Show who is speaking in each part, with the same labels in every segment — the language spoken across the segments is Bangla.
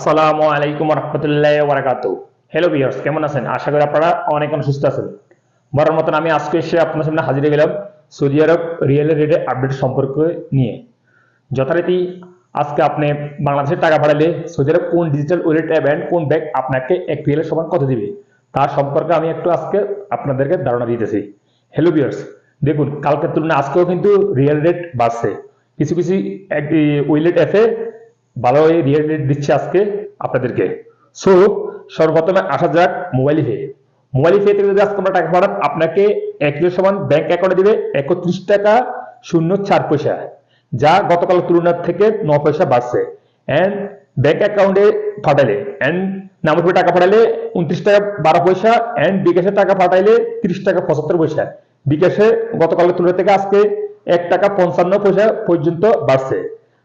Speaker 1: আসসালামু আলাইকুম রহমতুল্লাহ ওয়ারাকাতু হ্যালো ভিউয়ার্স কেমন আছেন? আশা করি আপনারা অনেক অনেক সুস্থ আছেন। বরার মতন আমি আজকে এসে আপনার সামনে হাজির গেলাম সৌদি আরব রিয়েল রেটের আপডেট সম্পর্কে নিয়ে। যথারীতি আজকে আপনি বাংলাদেশের টাকা পাঠালে সৌদি আরব কোন ডিজিটাল ওয়ালেট অ্যাপ and কোন ব্যাংক আপনাকে এক রিয়েলের সমান কত দিবে? তার সম্পর্কে আমি একটু আজকে আপনাদেরকে ধারণা দিতেছি। হ্যালো ভিউয়ার্স দেখুন, কালকের তুলনায় আজকেও কিন্তু রিয়েল রেট বাড়ছে। কিছু কিছু ওয়েলেট অ্যাপে ভালো রিয়েল রেট দিচ্ছে আজকে আপনাদেরকে। সো সর্বপ্রথমে আসা যাক মোবাইল পে মোবাইল পে থেকে যদি আজকে আমরা টাকা পাঠান, আপনাকে এক কিলো সমান ব্যাংক অ্যাকাউন্টে দিবে একত্রিশ টাকা শূন্য চার পয়সা, যা গতকাল তুলনার থেকে ন পয়সা বাড়ছে। অ্যান্ড ব্যাংক অ্যাকাউন্টে পাঠালে অ্যান্ড নামের উপরে টাকা পাঠালে উনত্রিশ টাকা বারো পয়সা অ্যান্ড বিকাশে টাকা পাঠাইলে তিরিশ টাকা পঁচাত্তর পয়সা। বিকাশে গতকালের তুলনা থেকে আজকে এক টাকা পঞ্চান্ন পয়সা পর্যন্ত বাড়ছে।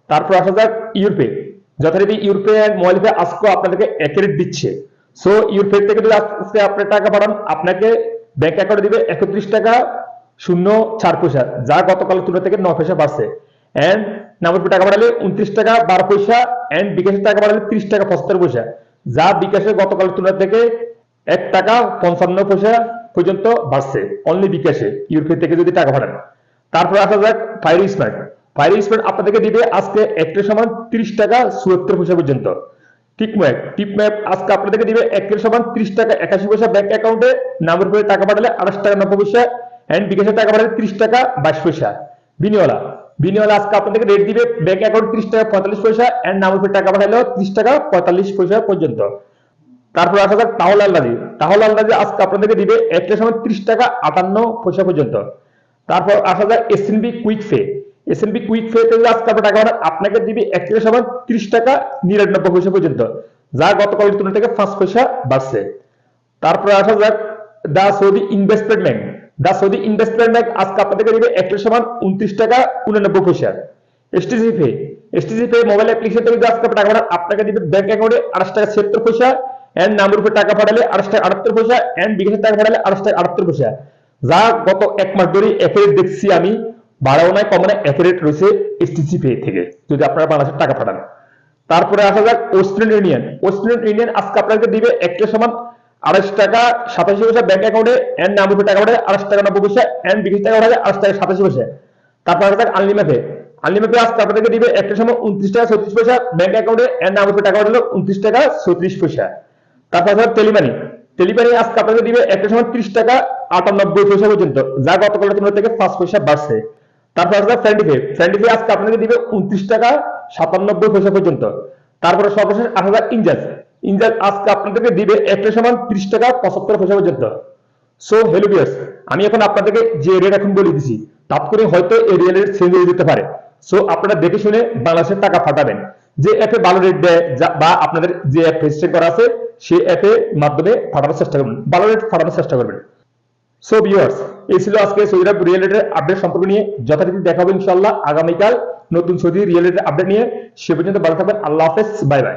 Speaker 1: তারপর আসা যাক ইউরোপে। যথারীতি ইউরোপে মোবাইল পে আজকে আপনাদেরকে এক দিচ্ছে। সো ইউরোপে থেকে যদি আজকে আপনি টাকা পাঠান, আপনাকে ব্যাংক অ্যাকাউন্টে দিবে একত্রিশ টাকা শূন্য চার পয়সা, যা গতকাল তুলনা থেকে ন পয়সা বাড়ছে। নামের উপর টাকা পাঠালে উনত্রিশ টাকা বারো পয়সা এন্ড বিকাশের টাকা পাঠালে ত্রিশ টাকা পঁচাত্তর পয়সা, যা বিকাশের গতকাল তুলনা থেকে এক টাকা পঞ্চান্ন পয়সা পর্যন্ত বাড়ছে অনলি বিকাশে ইউরোপে থেকে যদি টাকা পাঠান। তারপর আসা যাক ফায়ার স্মার্ট ফায়ার স্মার্ট আপনাদেরকে দিবে আজকে একটা সমান তিরিশ টাকা চুয়াত্তর পয়সা পর্যন্ত। টিপম্যাপ টিপম্যাপ আজকে আপনাদেরকে দিবে একের সমান ত্রিশ টাকা একাশি পয়সা ব্যাংক অ্যাকাউন্টে নামের উপরে টাকা পাঠালে আঠাশ টাকা নব্বই পয়সা এন্ড বিকাশে টাকা পাঠালে ত্রিশ টাকা বাইশ পয়সা। বিনিওয়ালা বিনিওয়ালা আজকে আপনাদেরকে রেট দিবে ব্যাংক অ্যাকাউন্ট ত্রিশ টাকা পঁয়তাল্লিশ পয়সা এন্ড নামের উপরে টাকা পাঠালেও ত্রিশ টাকা পঁয়তাল্লিশ পয়সা পর্যন্ত। তারপর আসা যাক তাহলে আল্লাদি তাহলে আল্লাদি আজকে আপনাদেরকে দিবে একটা সময় ত্রিশ টাকা আটান্ন পয়সা পর্যন্ত। তারপর আসা যায় এসএনবি কুইক ফে এসএনবি কুইক ফে তে আজকে আপনার টাকা আপনাকে দিবে একটা সময় ত্রিশ টাকা নিরানব্বই পয়সা পর্যন্ত। যা গতকাল তুলনা থেকে পাঁচ পয়সা বাড়ছে। তারপরে আসা যাক the Saudi investment bank. The Saudi investment bank আজকে আপনাদেরকে দিবে একটা সমান উনত্রিশ টাকা উনানব্বই পয়সা। STC pay STC pay mobile application থেকে যদি আজকে টাকা পাঠান, আপনাকে দিবে ব্যাংক অ্যাকাউন্টে আঠাশ টাকা ছিয়াত্তর পয়সা এন্ড নামের উপর টাকা পাঠালে আঠাশ টাকা আটাত্তর পয়সা এন্ড বিকাশের টাকা পাঠালে আঠাশ টাকা আটাত্তর পয়সা। যা গত এক মাস ধরে অ্যাফেরেট দেখছি আমি। বাড়াও নাই কমনে অ্যাফেরেট রয়েছে এসটিসি পে থেকে, যদি আপনারা বাংলাদেশের টাকা পাঠান। তারপরে আসা যাক ওয়েস্টার্ন ইউনিয়ন ওয়েস্টার্ন ইউনিয়ন আজকে আপনাকে দিবে একটা সমান আড়াইশ টাকা, সাতাশি পয়সা ব্যাংক অ্যাকাউন্টে নাম উপরে টাকা পাঠালে আড়াইশ টাকা, নব্বই পয়সা এন্ড বিকাশ টাকা পাঠালে আড়াইশ টাকা, সাতাশি পয়সা। তারপর আসা যাক আনলিমিটে আনলিমিটে আজকে আপনাদেরকে দিবে একটা সময় উনত্রিশ টাকা, ছত্রিশ পয়সা ব্যাংক অ্যাকাউন্টে নাম উপরে টাকা পাঠালে উনত্রিশ টাকা, ছত্রিশ পয়সা। তারপর আসা টেলিমানি টেলিমানি আজকে আপনাকে দিবে একটা সময় ত্রিশ টাকা, আটানব্বই পয়সা পর্যন্ত। যা গতকাল থেকে পাঁচ পয়সা বাড়ছে। তারপর আসবে ফ্রেন্ডিফে ফ্রেন্ডিফে আজকে আপনাকে দিবে উনত্রিশ টাকা সাতানব্বই পয়সা পর্যন্ত। তারপরে সর্বশেষ আট হাজার ইনজাজ ইনজাজ আজকে আপনাদেরকে দিবে একটা সমান ত্রিশ টাকা পঁচাত্তর পয়সা পর্যন্ত। সো হেলো বিয়ার্স আমি এখন আপনাদেরকে যে রেট এখন বলে দিছি তাৎ করে হয়তো এই রিয়েল রেট চেঞ্জ হয়ে যেতে পারে। সো আপনারা দেখে শুনে বাংলাদেশের টাকা ফাটাবেন। যে অ্যাপে ভালো রেট দেয় বা আপনাদের যে অ্যাপ রেজিস্টার করা আছে, সেই অ্যাপের মাধ্যমে ফাটানোর চেষ্টা করবেন ভালো রেট ফাটানোর চেষ্টা করবেন। সো ভিউয়ার্স এই ছিল আজকে সৌদি রিয়েল এস্টেট আপডেট সম্পর্ক নিয়ে যথারীতি দেখাবো ইনশাল্লাহ আগামীকাল। নতুন সৌদি রিয়েল এস্টেট আপডেট নিয়ে। সে পর্যন্ত ভালো থাকবেন। আল্লাহ হাফেজ। Bye bye